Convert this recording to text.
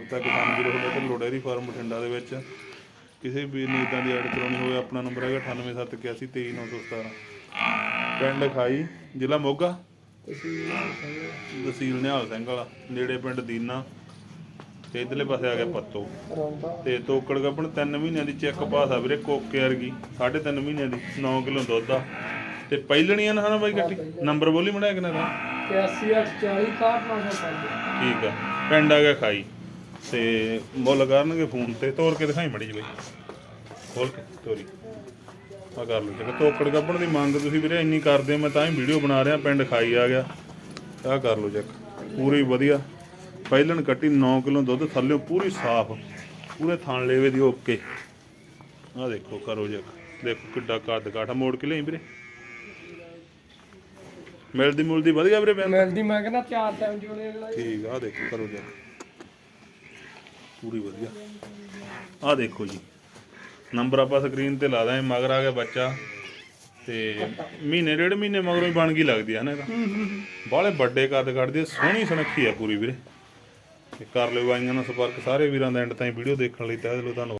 ਸਵਾਗਤ ਹੈ ਕਿਸਾਨ ਵੀਰੋ ਤੁਹਾਡਾ ਤੇ ਲੋੜੇਰੀ ਫਾਰਮ ਬਠਿੰਡਾ ਦੇ ਵਿੱਚ। ਕਿਸੇ ਵੀ ਨੇ ਇਦਾਂ ਦੀ ਐਡ ਕਰਾਉਣੀ ਹੋਵੇ ਆਪਣਾ ਨੰਬਰ ਹੈਗਾ 9871823917 ਪਿੰਡ ਖਾਈ ਜ਼ਿਲ੍ਹਾ ਮੋਗਾ? ਤਹਿਸੀਲ ਨਿਹਾਲ ਸਿੰਘ ਵਾਲਾ ਨੇੜੇ ਪਿੰਡ ਦੀਨਾ। ਤੇ ਇਧਰਲੇ ਪਾਸੇ ਆ ਗਿਆ ਪੱਤੋ। ਤੇ ਤੋਕੜ ਗੱਪਣ 3 ਮਹੀਨਿਆਂ ਦੀ ਚੈੱਕ ਪਾਸ ਆ ਵੀਰੇ ਕੋਕੇ ਵਰਗੀ 3.5 ਮਹੀਨਿਆਂ ਦੀ 9 ਕਿਲੋ ਦੁੱਧ ਆ। ਤੇ ਪਹਿਲਣੀਆਂ ਨਾ ਹਨਾ ਬਾਈ ਗੱਟੀ? ਨੰਬਰ ਬੋਲੀ ਮੜਿਆ ਕਿਨਾਂ ਦਾ? 8140 ਠੀਕ ਆ ਪਿੰਡ ਆ ਗਿਆ ਖਾਈ। ਤੇ ਮੁੱਲ ਕਰਨਗੇ ਫੋਨ ਤੇ ਤੋੜ ਕੇ ਦਿਖਾਈ ਮੜੀ ਜੀ ਬਾਈ। ਖੋਲ ਕੇ ਤੋਰੀ। ਆ ਕਰ ਲਓ ਜੇ ਤੋਕੜ ਗੱਪਣ ਦੀ ਮੰਗ ਤੁਸੀਂ ਵੀਰੇ ਇੰਨੀ ਕਰਦੇ ਮੈਂ ਤਾਂ ਹੀ ਵੀਡੀਓ ਬਣਾ ਰਿਹਾ ਪਿੰਡ ਖਾਈ ਆ ਗਿਆ। ਆ ਕਰ ਲਓ ਚੈੱਕ। ਪੂਰੀ ਵਧੀਆ। ਪਹਿਲਣ ਕੱਟੀ 9 ਕਿਲੋ ਦੁੱਧ ਥੱਲੇ ਪੂਰੀ ਸਾਫ਼। ਪੂਰੇ ਥਣ ਲੇਵੇ ਦੀ ਓਕੇ। ਆ ਦੇਖੋ ਕਰੋ ਚੈੱਕ। ਦੇਖੋ ਕਿੱਡਾ ਕੱਦ ਕਾਠਾ। ਮੋੜ ਕੇ ਲਈ ਵੀਰੇ। ਮਿਲਦੀ ਮੁਲਦੀ ਵਧੀਆ ਵੀਰੇ ਮਿਲਦੀ ਮੈਂ ਕਹਿੰਦਾ ਚਾਰ ਟਾਈਮ ਜੋੜੇ ਅਗਲਾ ਠੀਕ ਆ ਦੇਖੋ ਕਰੋ ਜੀ ਪੂਰੀ ਵਧੀਆ। ਆਹ ਦੇਖੋ ਜੀ। ਨੰਬਰ ਆਪਾਂ ਸਕਰੀਨ ਤੇ ਲਾ ਦਾਂਗੇ, ਮਗਰ ਆ ਗਿਆ ਬੱਚਾ। ਤੇ ਮਹੀਨੇ, ਡੇਢ ਮਹੀਨੇ ਮਗਰੋਂ ਹੀ ਬਣ ਗਈ ਲੱਗਦੀ ਹੈ ਨਾ ਇਹਦਾ। ਬਾਹਲੇ ਵੱਡੇ ਕੱਦ ਕੱਢਦੀ ਆ, ਸੋਹਣੀ ਸੁਨੱਖੀ ਆ ਪੂਰੀ ਵੀਰੇ। ਤੇ ਕਰ ਲਿਓ ਬਾਈਆਂ ਨਾਲ ਸੰਪਰਕ, ਸਾਰੇ ਵੀਰਾਂ ਦਾ ਐਂਡ ਤਾਈਂ ਵੀਡੀਓ ਦੇਖਣ ਲਈ, ਤਹਿ ਦਿਲੋਂ ਧੰਨਵਾਦ।